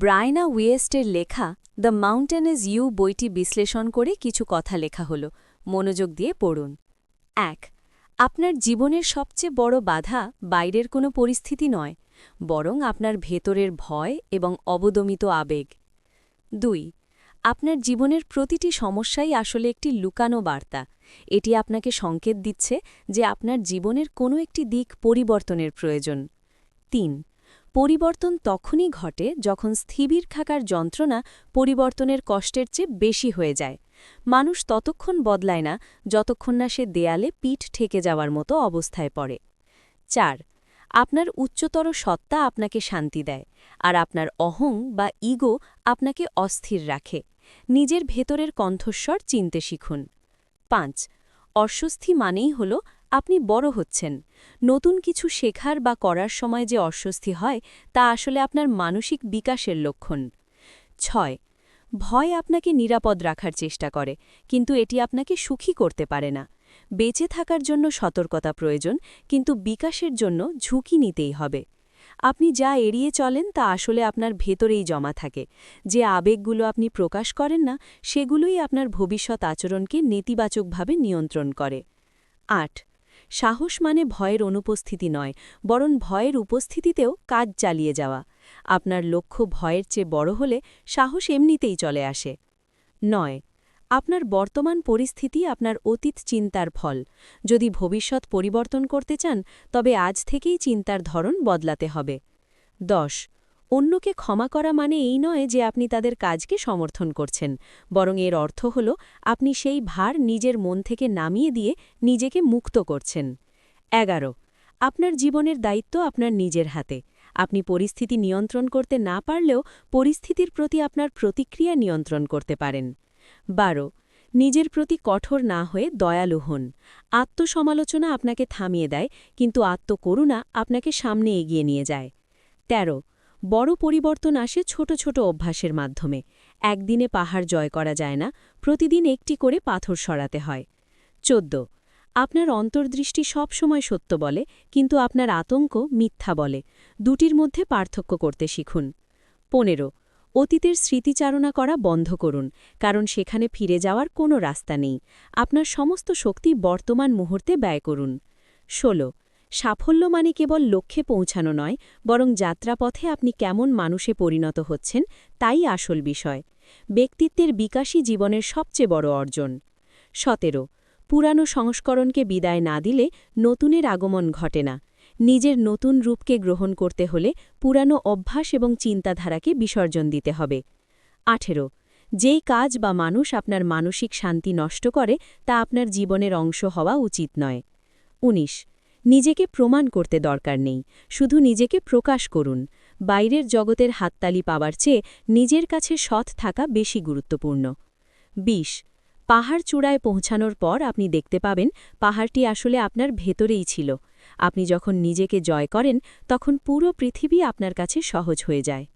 ব্রায়না ওয়েস্টের লেখা the mountain is you বইটি বিশ্লেষণ করে কিছু কথা লেখা হল। মনোযোগ দিয়ে পড়ুন। এক, আপনার জীবনের সবচেয়ে বড় বাধা বাইরের কোনো পরিস্থিতি নয়, বরং আপনার ভেতরের ভয় এবং অবদমিত আবেগ। দুই, আপনার জীবনের প্রতিটি সমস্যাই আসলে একটি লুকানো বার্তা। এটি আপনাকে সংকেত দিচ্ছে যে আপনার জীবনের কোনো একটি দিক পরিবর্তনের প্রয়োজন। তিন পরিবর্তন তখনই ঘটে যখন স্থিবির থাকার যন্ত্রণা পরিবর্তনের কষ্টের চেয়ে বেশি হয়ে যায়। মানুষ ততক্ষণ বদলায় না, যতক্ষণ না সে দেয়ালে পিঠ ঠেকে যাওয়ার মতো অবস্থায় পড়ে। চার, আপনার উচ্চতর সত্তা আপনাকে শান্তি দেয়, আর আপনার অহং বা ইগো আপনাকে অস্থির রাখে। নিজের ভেতরের কণ্ঠস্বর চিনতে শিখুন। পাঁচ, অস্বস্তি মানেই হল আপনি বড় হচ্ছেন। নতুন কিছু শেখার বা করার সময় যে অস্বস্তি হয়, তা আসলে আপনার মানসিক বিকাশের লক্ষণ। ছয়, ভয় আপনাকে নিরাপদ রাখার চেষ্টা করে, কিন্তু এটি আপনাকে সুখী করতে পারে না। বেঁচে থাকার জন্য সতর্কতা প্রয়োজন, কিন্তু বিকাশের জন্য ঝুঁকি নিতেই হবে। আপনি যা এড়িয়ে চলেন, তা আসলে আপনার ভেতরেই জমা থাকে। যে আবেগগুলো আপনি প্রকাশ করেন না, সেগুলোই আপনার ভবিষ্যৎ আচরণকে নেতিবাচকভাবে নিয়ন্ত্রণ করে। আট সাহস মানে ভয়ের অনুপস্থিতি নয়, বরং ভয়ের উপস্থিতিতেও কাজ চালিয়ে যাওয়া। আপনার লক্ষ্য ভয়ের চেয়ে বড় হলে সাহস এমনিতেই চলে আসে। নয়, আপনার বর্তমান পরিস্থিতি আপনার অতীত চিন্তার ফল। যদি ভবিষ্যৎ পরিবর্তন করতে চান, তবে আজ থেকেই চিন্তার ধরন বদলাতে হবে। দশ অন্যকে ক্ষমা করা মানে এই নয় যে আপনি তাদের কাজকে সমর্থন করছেন, বরং এর অর্থ হল আপনি সেই ভার নিজের মন থেকে নামিয়ে দিয়ে নিজেকে মুক্ত করছেন। এগারো, আপনার জীবনের দায়িত্ব আপনার নিজের হাতে। আপনি পরিস্থিতি নিয়ন্ত্রণ করতে না পারলেও পরিস্থিতির প্রতি আপনার প্রতিক্রিয়া নিয়ন্ত্রণ করতে পারেন। বারো, নিজের প্রতি কঠোর না হয়ে দয়ালু হন। আত্মসমালোচনা আপনাকে থামিয়ে দেয়, কিন্তু আত্মকরুণা আপনাকে সামনে এগিয়ে নিয়ে যায়। ১৩ বড় পরিবর্তন আসে ছোট ছোট অভ্যাসের মাধ্যমে। একদিনে পাহাড় জয় করা যায় না, প্রতিদিন একটি করে পাথর সরাতে হয়। ১৪ আপনার অন্তর্দৃষ্টি সবসময় সত্য বলে, কিন্তু আপনার আতঙ্ক মিথ্যা বলে। দুটির মধ্যে পার্থক্য করতে শিখুন। পনেরো। অতীতের স্মৃতিচারণা করা বন্ধ করুন, কারণ সেখানে ফিরে যাওয়ার কোনো রাস্তা নেই। আপনার সমস্ত শক্তি বর্তমান মুহূর্তে ব্যয় করুন। ১৬ সাফল্য মানে কেবল লক্ষ্যে পৌঁছানো নয়, বরং যাত্রাপথে আপনি কেমন মানুষে পরিণত হচ্ছেন, তাই আসল বিষয়। ব্যক্তিত্বের বিকাশই জীবনের সবচেয়ে বড় অর্জন। সতেরো, পুরানো সংস্করণকে বিদায় না দিলে নতুনের আগমন ঘটে না। নিজের নতুন রূপকে গ্রহণ করতে হলে পুরানো অভ্যাস এবং চিন্তাধারাকে বিসর্জন দিতে হবে। আঠেরো, যেই কাজ বা মানুষ আপনার মানসিক শান্তি নষ্ট করে, তা আপনার জীবনের অংশ হওয়া উচিত নয়। ১৯ নিজেকে প্রমাণ করতে দরকার নেই, শুধু নিজেকে প্রকাশ করুন। বাইরের জগতের হাততালি পাওয়ার চেয়ে নিজের কাছে সৎ থাকা বেশি গুরুত্বপূর্ণ। ২০ পাহাড় চূড়ায় পৌঁছানোর পর আপনি দেখতে পাবেন পাহাড়টি আসলে আপনার ভেতরেই ছিল। আপনি যখন নিজেকে জয় করেন, তখন পুরো পৃথিবী আপনার কাছে সহজ হয়ে যায়।